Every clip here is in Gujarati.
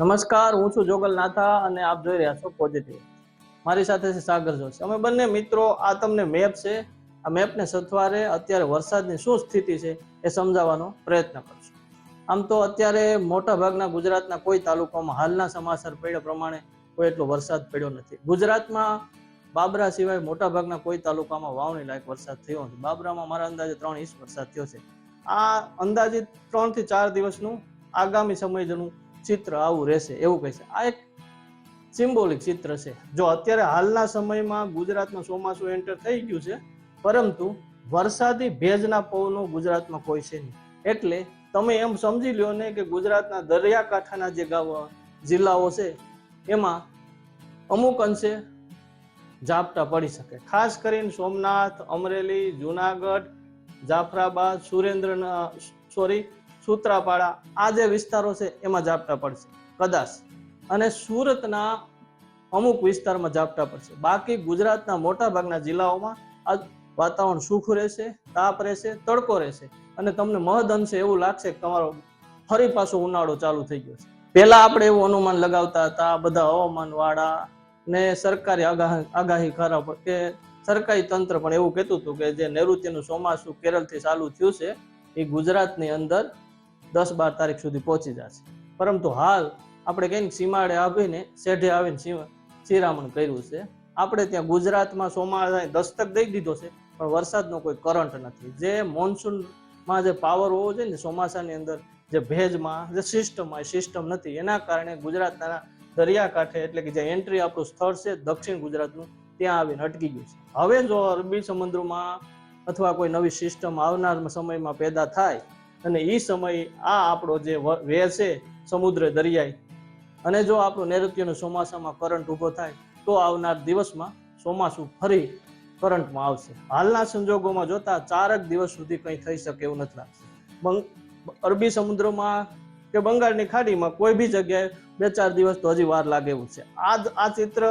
નમસ્કાર, હું છું જોગલ નાથા અને આપ જોઈ રહ્યા છો પોઝિટિવ મારી સાથે છે સાગર જોશી. અમે બંને મિત્રો, આ તમને મેપ છે. આ મેપને સથવારે અત્યારે વરસાદની શું સ્થિતિ છે એ સમજાવવાનો પ્રયત્ન કરશું. આમ તો અત્યારે મોટા ભાગના ગુજરાતના કોઈ તાલુકામાં હાલના સમાચાર પડ્યા પ્રમાણે કોઈ એટલો વરસાદ પડ્યો નથી. ગુજરાતમાં બાબરા સિવાય મોટા ભાગના કોઈ તાલુકામાં વાવણી લાયક વરસાદ થયો નથી. બાબરામાં મારા અંદાજે ત્રણ ઇંચ વરસાદ થયો છે. આ અંદાજિત ત્રણથી ચાર દિવસનું આગામી સમય જનું ચિત્ર આવું રહેશે, એવું કહે છે આ એક સિમ્બોલિક ચિત્ર છે. જો અત્યારે હાલના સમયમાં ગુજરાતમાં ચોમાસું એન્ટર થઈ ગયું છે, પરંતુ વરસાદી ભેજના પવનો ગુજરાતમાં કોઈ છે નહીં. એટલે તમે એમ સમજી લ્યો ને કે ગુજરાતના દરિયાકાંઠાના જે ગામ જિલ્લાઓ છે, એમાં અમુક અંશે ઝાપટા પડી શકે. ખાસ કરીને સોમનાથ, અમરેલી, જુનાગઢ જાફરાબાદ સુરેન્દ્ર સોરી, સૂત્રાપાડા, આ જે વિસ્તારો છે એમાં ઝાપટા પડશે. કદાચ. અને સુરતના અમુક વિસ્તારમાં ઝાપટા પડશે. બાકી ગુજરાતના મોટા ભાગના જિલ્લાઓમાં આ વાતાવરણ સુખું રહેશે, તાપ રહેશે, તડકો રહેશે. અને તમને મહદ અંશે એવું લાગશે કે તમારો ફરી પાછો ઉનાળો ચાલુ થઈ ગયો છે. પહેલા આપણે એવું અનુમાન લગાવતા હતા બધા હવામાન વાળા ને સરકારી આગાહી આગાહી ખરાબ કે સરકારી તંત્ર પણ એવું કહેતું હતું કે જે નૈઋત્યનું ચોમાસું કેરળથી ચાલુ થયું છે, એ ગુજરાતની અંદર દસ બાર તારીખ સુધી પહોંચી જશે. પરંતુ હાલ આપણે કહીને સીમાડે આવીને, શેઢે આવીને શિરામણ કર્યું છે. આપણે ત્યાં ગુજરાતમાં ચોમાસા દસ્તક દઈ દીધો છે, પણ વરસાદનો કોઈ કરંટ નથી. જે મોન્સૂનમાં જે પાવર હોવો જોઈએ ને, ચોમાસાની અંદર જે ભેજમાં, જે સિસ્ટમમાં સિસ્ટમ નથી. એના કારણે ગુજરાતના દરિયાકાંઠે એટલે કે જે એન્ટ્રી આપણું સ્થળ છે, દક્ષિણ ગુજરાતનું ત્યાં આવીને અટકી ગયું છે. હવે જો અરબી સમુદ્રમાં અથવા કોઈ નવી સિસ્ટમ આવનાર સમયમાં પેદા થાય અને એ સમય આ આપણો જે વે છે સમુદ્ર દરિયાઈ અને જો આપણું નૈઋત્યનું ચોમાસામાં કરંટ ઊભો થાય તો આવનાર દિવસમાં ચોમાસું ફરી કરંટમાં આવશે. હાલના સંજોગોમાં જોતા ચારક દિવસ સુધી કંઈ થઈ શકે એવું નથી અરબી સમુદ્રમાં કે બંગાળની ખાડીમાં કોઈ બી જગ્યાએ બે ચાર દિવસ તો હજી વાર લાગે એવું છે. આ આ ચિત્ર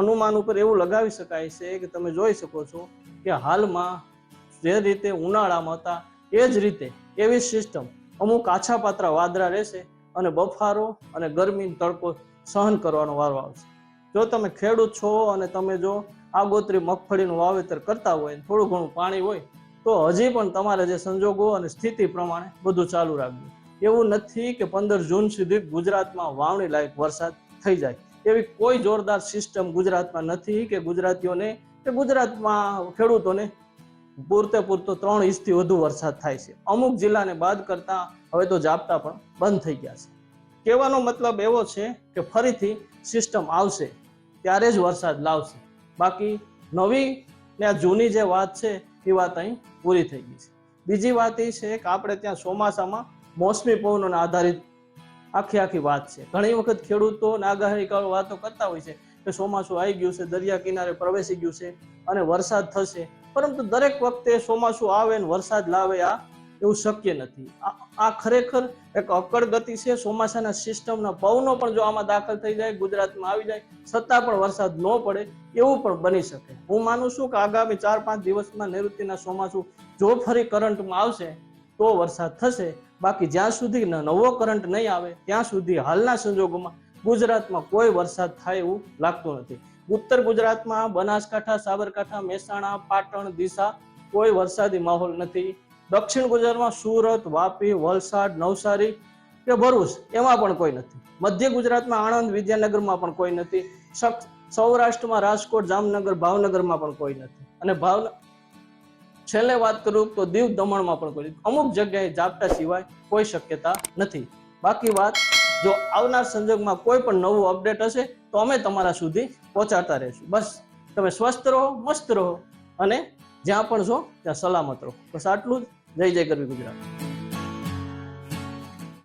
અનુમાન ઉપર એવું લગાવી શકાય છે કે તમે જોઈ શકો છો કે હાલમાં જે રીતે ઉનાળામાં હતા, એ જ રીતે એવી સિસ્ટમ અમુક આછા પાત્રા વાદળા રહેશે અને બફારો અને ગરમી તડકો સહન કરવાનો વારો આવશે. જો તમે ખેડૂત છો અને તમે જો આગોતરી મગફળીનું વાવેતર કરતા હોય, થોડું ઘણું પાણી હોય, તો હજી પણ તમારે જે સંજોગો અને સ્થિતિ પ્રમાણે બધું ચાલુ રાખવું. એવું નથી કે પંદર જૂન સુધી ગુજરાતમાં વાવણી લાયક વરસાદ થઈ જાય. એવી કોઈ જોરદાર સિસ્ટમ ગુજરાતમાં નથી કે ગુજરાતીઓને કે ગુજરાતમાં ખેડૂતોને પૂરતે પૂરતો ત્રણ ઇંચથી વધુ વરસાદ થાય છે. અમુક જિલ્લાને બાદ કરતા હવે તો જાપતા પણ બંધ થઈ ગયા છે. કહેવાનો મતલબ એવો છે કે ફરીથી સિસ્ટમ આવશે, ત્યારે જ વરસાદ લાવશે. બાકી નવી ને આ જૂની જે વાત છે, એ વાત અહીં પૂરી થઈ ગઈ છે. બીજી વાત એ છે કે આપણે ત્યાં ચોમાસામાં મોસમી પવનોને આધારિત આખી આખી વાત છે. ઘણી વખત ખેડૂતો આગાહી કરો વાતો કરતા હોય છે કે ચોમાસું આવી ગયું છે, દરિયા કિનારે પ્રવેશી ગયું છે અને વરસાદ થશે. પરંતુ દરેક વખતે ચોમાસું આવે ને વરસાદ લાવે આ એવું શક્ય નથી. આ ખરેખર એક અકળ ગતિ છે. ચોમાસાના સિસ્ટમના પવનો પણ જો આમાં દાખલ થઈ જાય, ગુજરાતમાં આવી જાય, છતાં પણ વરસાદ ન પડે એવું પણ બની શકે. હું માનું છું કે આગામી ચાર પાંચ દિવસમાં નૈઋત્યના ચોમાસું જો ફરી કરંટમાં આવશે, તો વરસાદ થશે. બાકી જ્યાં સુધી નવો કરંટ નહીં આવે, ત્યાં સુધી હાલના સંજોગોમાં ગુજરાતમાં કોઈ વરસાદ થાય એવું લાગતું નથી. ઉત્તર ગુજરાતમાં બનાસકાંઠા, સાબરકાંઠા, મહેસાણા, પાટણ દિશા કોઈ વરસાદી માહોલ નથી. દક્ષિણ ગુજરાતમાં સુરત, વાપી, વલસાડ, નવસારી કે ભરૂચ એમાં પણ કોઈ નથી. મધ્ય ગુજરાતમાં આણંદ, વિદ્યાનગરમાં પણ કોઈ નથી. સૌરાષ્ટ્રમાં રાજકોટ, જામનગર, ભાવનગરમાં પણ કોઈ નથી. અને ભાવન છેલ્લે વાત કરું તો દીવ દમણમાં પણ કોઈ અમુક જગ્યાએ ઝાપટા સિવાય કોઈ શક્યતા નથી. બાકી વાત, જો આવનાર સંજોગમાં કોઈ પણ નવું અપડેટ હશે, તો અમે તમારા સુધી પહોંચાડતા રહીશું. બસ, તમે સ્વસ્થ રહો, મસ્ત રહો અને જ્યાં પણ છો, ત્યાં સલામત રહો. બસ આટલું જ. જય જય કરવી ગુજરાત.